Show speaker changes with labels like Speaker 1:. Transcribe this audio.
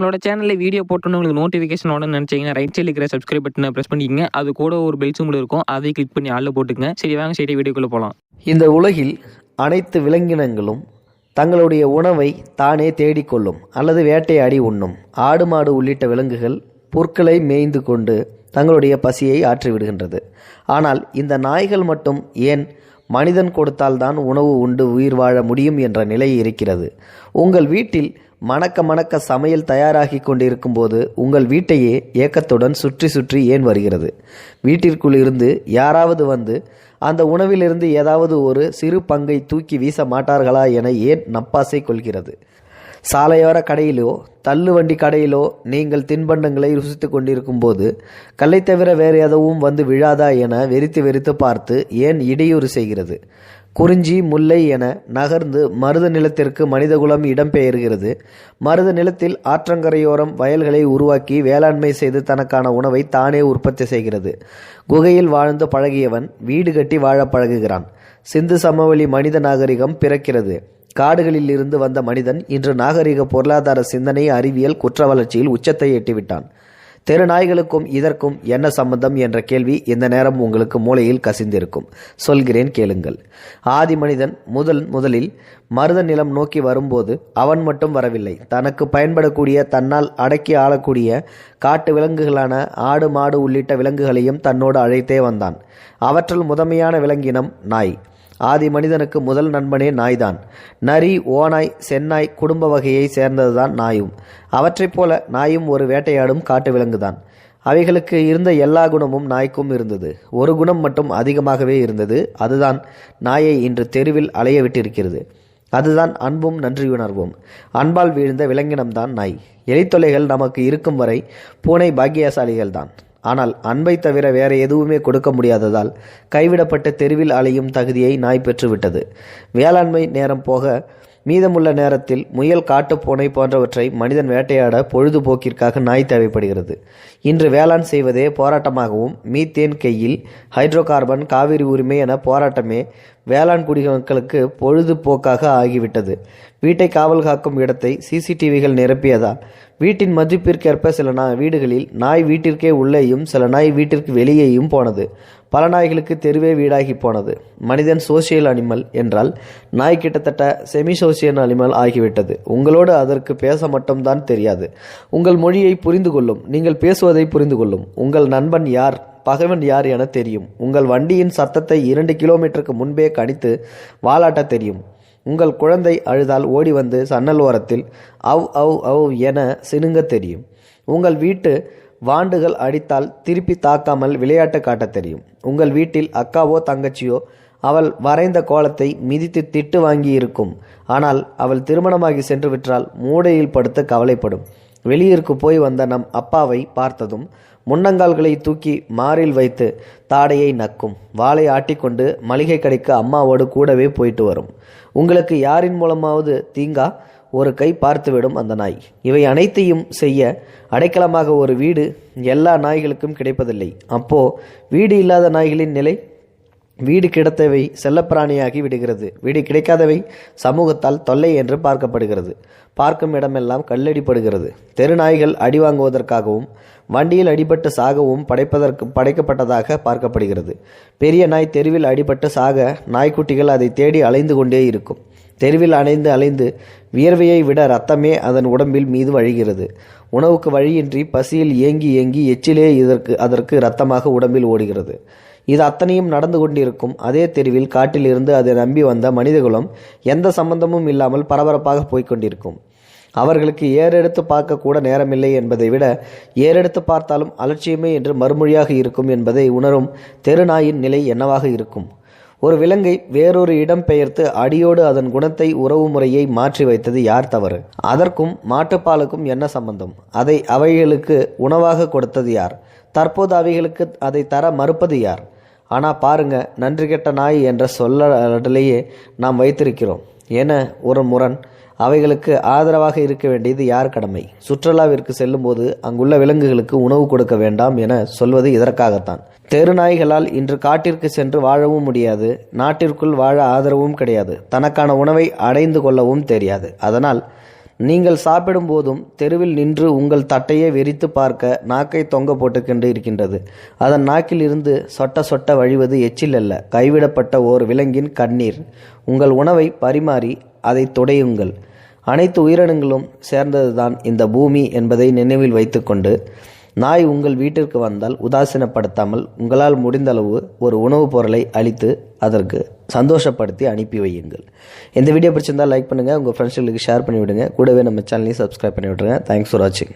Speaker 1: நம்மளோட சேனலில் வீடியோ போட்டோன்னு உங்களுக்கு நோட்டிஃபிகேஷன் உடனே நினச்சிங்கன்னா ரைட் சைடில் இருக்கிற சப்ஸ்கிரைப் பட்டனை ப்ரெஸ் பண்ணிக்கங்க. அது கூட ஒரு பெல் சிம்பிள் இருக்கும். அதை கிளிக் பண்ணி ஆளில் போட்டுக்கங்க. சரி வாங்க சரி வீடியோக்குள்ளே போகலாம்
Speaker 2: இந்த உலகில் அனைத்து விலங்கினங்களும் தங்களுடைய உணவை தானே தேடிக்கொள்ளும் அல்லது வேட்டையாடி உண்ணும். ஆடு மாடு உள்ளிட்ட விலங்குகள் புற்களை மேய்ந்து கொண்டு தங்களுடைய பசியை ஆற்றிவிடுகின்றது. ஆனால் இந்த நாய்கள் மட்டும் ஏன் மனிதன் கொடுத்தால்தான் உணவு உண்டு உயிர் வாழ முடியும் என்ற நிலை இருக்கிறது? உங்கள் வீட்டில் மணக்க மணக்க சமையல் தயாராகி கொண்டிருக்கும் போது உங்கள் வீட்டையே ஏக்கத்துடன் சுற்றி சுற்றி ஏன் வருகிறது? வீட்டிற்குள் இருந்து யாராவது வந்து அந்த உணவிலிருந்து ஏதாவது ஒரு சிறு பங்கை தூக்கி வீச மாட்டார்களா என ஏன் நப்பாசை கொள்கிறது? சாலையோர கடையிலோ தள்ளுவண்டி கடையிலோ நீங்கள் தின்பண்டங்களை ருசித்து கொண்டிருக்கும் போது கல்லை தவிர வேறு எதுவும் வந்து விழாதா என வெறித்து வெறித்து பார்த்து ஏன் இடையூறு செய்கிறது? குறிஞ்சி முல்லை என நகர்ந்து மருத நிலத்திற்கு மனிதகுலம் இடம்பெயர்கிறது. மருத நிலத்தில் ஆற்றங்கரையோரம் வயல்களை உருவாக்கி வேளாண்மை செய்து தனக்கான உணவை தானே உற்பத்தி செய்கிறது. குகையில் வாழ்ந்து பழகியவன் வீடு கட்டி வாழ பழகுகிறான். சிந்து சமவெளி மனித நாகரிகம் பிறக்கிறது. காடுகளில் இருந்து வந்த மனிதன் இன்று நாகரிக பொருளாதார சிந்தனை அறிவியல் குற்ற வளர்ச்சியில் உச்சத்தை எட்டிவிட்டான். தெரு நாய்களுக்கும் இதற்கும் என்ன சம்பந்தம் என்ற கேள்வி இந்த நேரம் உங்களுக்கு மூளையில் கசிந்திருக்கும். சொல்கிறேன் கேளுங்கள். ஆதி மனிதன் முதல் முதலில் மருத நிலம் நோக்கி வரும்போது அவன் மட்டும் வரவில்லை. தனக்கு பயன்படக்கூடிய தன்னால் அடக்கி ஆளக்கூடிய காட்டு விலங்குகளான ஆடு மாடு உள்ளிட்ட விலங்குகளையும் தன்னோடு அழைத்தே வந்தான். அவற்றில் முதன்மையான விலங்கினம் நாய். ஆதி மனிதனுக்கு முதல் நண்பனே நாய்தான். நரி ஓநாய் சென்னாய் குடும்ப வகையை சேர்ந்ததுதான் நாயும். அவற்றைப் போல நாயும் ஒரு வேட்டையாடும் காட்டு விலங்குதான். அவைகளுக்கு இருந்த எல்லா குணமும் நாய்க்கும் இருந்தது. ஒரு குணம் மட்டும் அதிகமாகவே இருந்தது. அதுதான் நாயை இன்று தெருவில் அலைய விட்டிருக்கிறது அதுதான் அன்பும் நன்றியுணர்வும். அன்பால் வீழ்ந்த விலங்கினம்தான் நாய். எலித்தொலைகள் நமக்கு இருக்கும் வரை பூனை பாக்கியசாலிகள் தான் ஆனால் அன்பை தவிர வேற எதுவுமே கொடுக்க முடியாததால் கைவிடப்பட்ட தெருவில் அலையும் தகுதியை நாய் பெற்றுவிட்டது. வேளாண்மை நேரம் போக மீதமுள்ள நேரத்தில் முயல் காட்டுப்பூனை போன்றவற்றை மனிதன் வேட்டையாட பொழுதுபோக்கிற்காக நாய் தேவைப்படுகிறது. இன்று வேளாண் செய்வதே போராட்டமாகவும் மீத்தேன் கையில் ஹைட்ரோ கார்பன் காவிரி உரிமை என போராட்டமே வேளாண் குடிமக்களுக்கு பொழுதுபோக்காக ஆகிவிட்டது. வீட்டை காவல் காக்கும் இடத்தை சிசிடிவிகள் நிரப்பியதால் வீட்டின் மதிப்பிற்கேற்ப சில நா வீடுகளில் நாய் வீட்டிற்கே உள்ளேயும் சில நாய் வீட்டிற்கு வெளியேயும் போனது. பல நாய்களுக்கு தெருவே வீடாகி போனது. மனிதன் சோசியல் அனிமல் என்றால் நாய் கிட்டத்தட்ட செமி சோசியல் அனிமல் ஆகிவிட்டது. உங்களோடு அதற்கு பேச மட்டும்தான் தெரியாது. உங்கள் மொழியை புரிந்து கொள்ளும் நீங்கள் பேசுவதை புரிந்து கொள்ளும் உங்கள் நண்பன் யார்? பகைவன் யார் என தெரியும். உங்கள் வண்டியின் சத்தத்தை இரண்டு கிலோமீட்டருக்கு முன்பே கணித்து வாலாட்ட தெரியும். உங்கள் குழந்தை அழுதால் ஓடி வந்து சன்னல் ஓரத்தில் அவ் அவ் அவ் என சினுங்க தெரியும். உங்கள் வீட்டு வாண்டுகள் அடித்தால் திருப்பி தாக்காமல் விளையாட்டு காட்டத் தெரியும். உங்கள் வீட்டில் அக்காவோ தங்கச்சியோ அவள் வரைந்த கோலத்தை மிதித்து திட்டு வாங்கி இருக்கும் ஆனால் அவள் திருமணமாகி சென்று விற்றால் மூடையில் படுத்து கவலைப்படும். வெளியூருக்கு போய் வந்த நம் அப்பாவை பார்த்ததும் முன்னங்கால்களை தூக்கி மாரில் வைத்து தாடையை நக்கும். வாளை ஆட்டிக்கொண்டு மளிகை கடைக்கு அம்மாவோடு கூடவே போயிட்டு வரும். உங்களுக்கு யாரின் மூலமாவது தீங்கா? ஒரு கை பார்த்துவிடும் அந்த நாய். இவை அனைத்தையும் செய்ய அடைக்கலமாக ஒரு வீடு எல்லா நாய்களுக்கும் கிடைப்பதில்லை. அப்போ வீடு இல்லாத நாய்களின் நிலை? வீடு கிடைத்தவை செல்லப்பிராணியாகி விடுகிறது. வீடு கிடைக்காதவை சமூகத்தால் தொல்லை என்று பார்க்கப்படுகிறது. பார்க்கும் இடமெல்லாம் கல்லடிப்படுகிறது. தெரு நாய்கள் அடி வாங்குவதற்காகவும் வண்டியில் அடிபட்டு சாகவும் படைப்பதற்கு படைக்கப்பட்டதாக பார்க்கப்படுகிறது. பெரிய நாய் தெருவில் அடிபட்டு சாக நாய்க்குட்டிகள் அதை தேடி அலைந்து கொண்டே இருக்கும். தெருவில் அலைந்து அலைந்து வியர்வையை விட ரத்தமே அதன் உடம்பில் மீது வழிகிறது. உணவுக்கு வழியின்றி பசியில் ஏங்கி ஏங்கி எச்சிலே இதற்கு அதற்கு இரத்தமாக உடம்பில் ஓடுகிறது. இது அத்தனையும் நடந்து கொண்டிருக்கும் அதே தெருவில் காட்டிலிருந்து அதை நம்பி வந்த மனிதகுலம் எந்த சம்பந்தமும் இல்லாமல் பரபரப்பாக போய்கொண்டிருக்கும் அவர்களுக்கு ஏறெடுத்து பார்க்க கூட நேரமில்லை என்பதை விட ஏறெடுத்து பார்த்தாலும் அலட்சியமே என்று மறுமொழியாக இருக்கும் என்பதை உணரும் தெருநாயின் நிலை என்னவாக இருக்கும். ஒரு விலங்கை வேறொரு இடம் பெயர்த்து அடியோடு அதன் குணத்தை உறவு முறையை மாற்றி வைத்தது யார் தவறு? அதற்கும் மாட்டுப்பாலுக்கும் என்ன சம்பந்தம்? அதை அவைகளுக்கு உணவாக கொடுத்தது யார்? தற்போது அவைகளுக்கு அதை தர மறுப்பது யார்? ஆனால் பாருங்க நன்றி கெட்ட நாய் என்ற சொல்லடலேயே நாம் வைத்திருக்கிறோம். என ஒரு முரண் அவைகளுக்கு ஆதரவாக இருக்க வேண்டியது யார் கடமை? சுற்றுலாவிற்கு செல்லும்போது அங்குள்ள விலங்குகளுக்கு உணவு கொடுக்க வேண்டாம் என சொல்வது இதற்காகத்தான். தெரு நாய்களால் இன்று காட்டிற்கு சென்று வாழவும் முடியாது நாட்டிற்குள் வாழ ஆதரவும் கிடையாது தனக்கான உணவை அடைந்து கொள்ளவும் தெரியாது. அதனால் நீங்கள் சாப்பிடும் போதும் தெருவில் நின்று உங்கள் தட்டையே வெறித்து பார்க்க நாக்கை தொங்க போட்டுக்கொண்டு இருக்கின்றது. அதன் நாக்கில் இருந்து சொட்ட சொட்ட வழிவது எச்சில் அல்ல கைவிடப்பட்ட ஓர் விலங்கின் கண்ணீர். உங்கள் உணவை பரிமாறி அதை துடையுங்கள். அனைத்து உயிரினங்களும் சேர்ந்ததுதான் இந்த பூமி என்பதை நினைவில் வைத்துக்கொண்டு நாய் உங்கள் வீட்டிற்கு வந்தால் உதாசீனப்படுத்தாமல் உங்களால் முடிந்தளவு ஒரு உணவுப் பொருளை அளித்து அதற்கு சந்தோஷப்படுத்தி அனுப்பி வையுங்கள். இந்த வீடியோ பிடிச்சிருந்தால் லைக் பண்ணுங்கள் உங்கள் ஃப்ரெண்ட்ஸுகளுக்கு ஷேர் பண்ணிவிடுங்க. கூடவே நம்ம சேனலையும் சப்ஸ்கிரைப் பண்ணி விட்ருங்க தேங்க்ஸ் ஃபார் வாட்சிங்